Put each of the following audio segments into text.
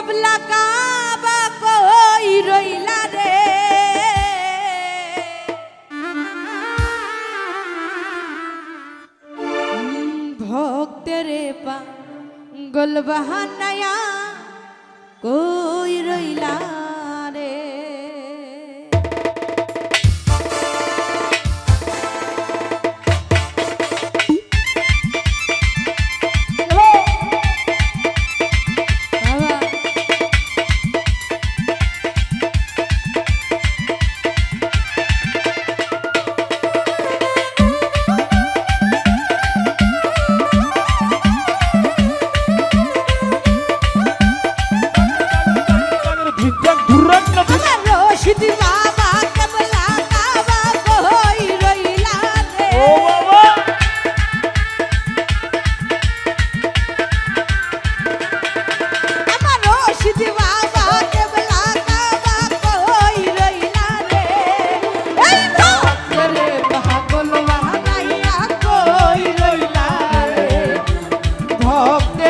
কেবলা কাবা কই রইলা রে ভক্ত রে পা গোলবাহানায়া কই রইলা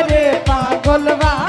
রে পাগল বা